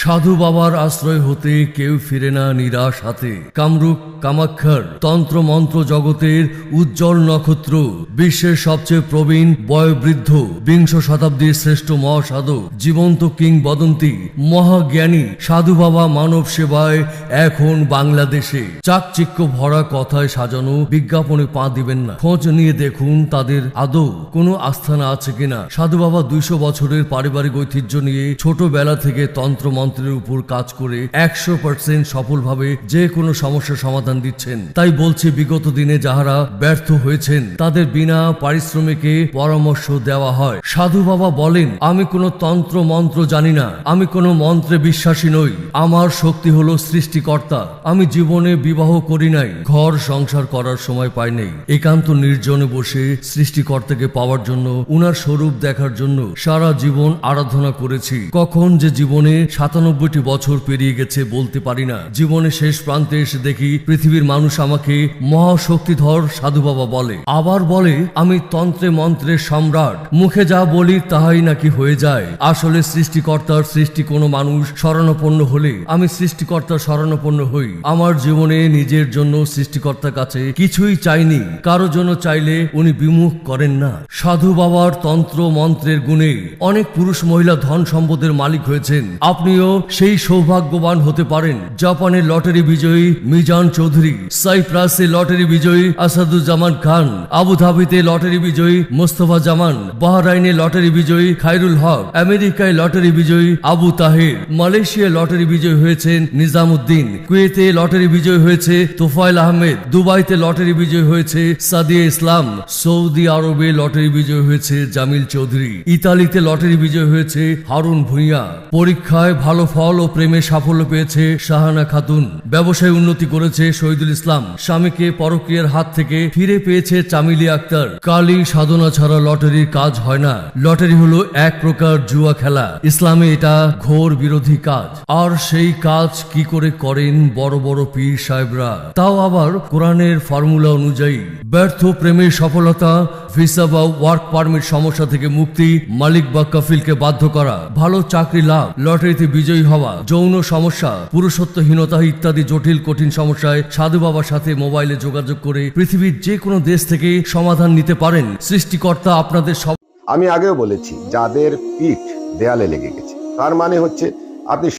সাধু বাবার আশ্রয় হতে কেউ ফিরে না নিরাশ হাতে। কামরূপ, কামাক্ষার তন্ত্র মন্ত্র জগতের উজ্জ্বল নক্ষত্র, বিশ্বের সবচেয়ে প্রবীণ বয়োবৃদ্ধ, বিংশ শতাব্দীর শ্রেষ্ঠ মহাসাধক, জীবন্ত কিংবদন্তি, মহাজ্ঞানী, সাধু বাবা মানব সেবায় এখন বাংলাদেশে। চাকচিক্য ভরা কথায় সাজানো বিজ্ঞাপনে পা দিবেন না। খোঁজ নিয়ে দেখুন তাদের আদৌ কোনো আস্থানা আছে কিনা। সাধু বাবা দুইশো বছরের পারিবারিক ঐতিহ্য নিয়ে ছোটবেলা থেকে তন্ত্র মন্ত্রের উপর কাজ করে একশো পার্সেন্ট সফলভাবে যে কোনো সমস্যার সমাধান দিচ্ছেন। তাই বলছি, বিগত দিনে যাহারা ব্যর্থ হয়েছেন, তাদের বিনা পারিশ্রমিকে পরামর্শ দেওয়া হয়। সাধু বাবা বলেন, আমি কোনো তন্ত্র মন্ত্র জানি না, আমি কোনো মন্ত্রে বিশ্বাসী নই। আমার শক্তি হলো সৃষ্টিকর্তা। আমি জীবনে বিবাহ করি নাই, ঘর সংসার করার সময় পাই নাই। একান্ত নির্জনে বসে সৃষ্টিকর্তাকে পাওয়ার জন্য, উনার স্বরূপ দেখার জন্য সারা জীবন আরাধনা করেছি। কখন যে জীবনে সাতানব্বইটি বছর পেরিয়ে গেছে বলতে পারি না। জীবনে শেষ প্রান্তে এসে দেখি পৃথিবীর মানুষ আমাকে মহাশক্তিধর সাধু বাবা বলে। আবার বলে, আমি তন্ত্রে মন্ত্রের সম্রাট। মুখে যা বলি তাহাই নাকি হয়ে যায়। আসলে সৃষ্টিকর্তার সৃষ্টি কোনো মানুষ শরণাপন্ন হলে আমি সৃষ্টিকর্তার শরণাপন্ন হই। আমার জীবনে নিজের জন্য সৃষ্টিকর্তার কাছে কিছুই চাইনি। কারও জন্য চাইলে উনি বিমুখ করেন না। সাধু বাবার তন্ত্র মন্ত্রের গুণে অনেক পুরুষ মহিলা ধন সম্পদের মালিক হয়েছেন। আপনিও সেই সৌভাগ্যবান হতে পারেন জাপানের লটারি বিজয়ী মিজান চৌধুরী সাইপ্রাসে লটারি বিজয়ী আসাদুজ্জামান খান আবুধাবিতে লটারি বিজয়ী মোস্তফা জামান বাহরাইনে লটারি বিজয়ী খায়রুল হক আমেরিকায় লটারি বিজয়ী আবু তাহের মালয়েশিয়ায় লটারি বিজয়ী হয়েছেন নিজামুদ্দিন কুয়েতে লটারি বিজয়ী হয়েছে তোফায়েল আহমেদ দুবাইতে লটারি বিজয়ী হয়েছে সাদিয়া ইসলাম সৌদি আরবে লটারি বিজয়ী হয়েছে জামিল চৌধুরী ইতালিতে লটারি বিজয়ী হয়েছে হারুন ভুঁইয়া পরীক্ষায় ভালো ফল ও প্রেমে সাফল্য পেয়েছে শাহানা খাতুন। ব্যবসায় উন্নতি করেছে শহীদুল ইসলাম। স্বামীকে পরক্রিয়ার হাত থেকে ফিরে পেয়েছে চামিলি আক্তার। কালী সাধনা ছাড়া লটারির কাজ হয় না। লটারি হলো এক প্রকার জুয়া খেলা। ইসলামে এটা ঘোর বিরোধী কাজ। আর সেই কাজ কি করে করেন বড় বড় পীর সাহেবরা? তাও আবার কোরআনের ফর্মুলা অনুযায়ী। ব্যর্থ প্রেমের সফলতা, ভিসা বা ওয়ার্ক পারমিট সমস্যা থেকে মুক্তি, মালিক বা কফিলকে বাধ্য করা। ভালো চাকরি লাভ, লটারিতে বিজয়ী হওয়া, যৌন সমস্যা, পুরুষত্বহীনতা ইত্যাদি জটিল, কঠিন সমস্যায় সাধু বাবার সাথে মোবাইলে যোগাযোগ করে পৃথিবীর যে কোনো দেশ থেকে সমাধান নিতে পারেন সৃষ্টিকর্তা আপনাদের সব আমি আগেও বলেছি, যাদের পিঠ দেয়ালে লেগে গেছে, তার মানে হচ্ছে আপনি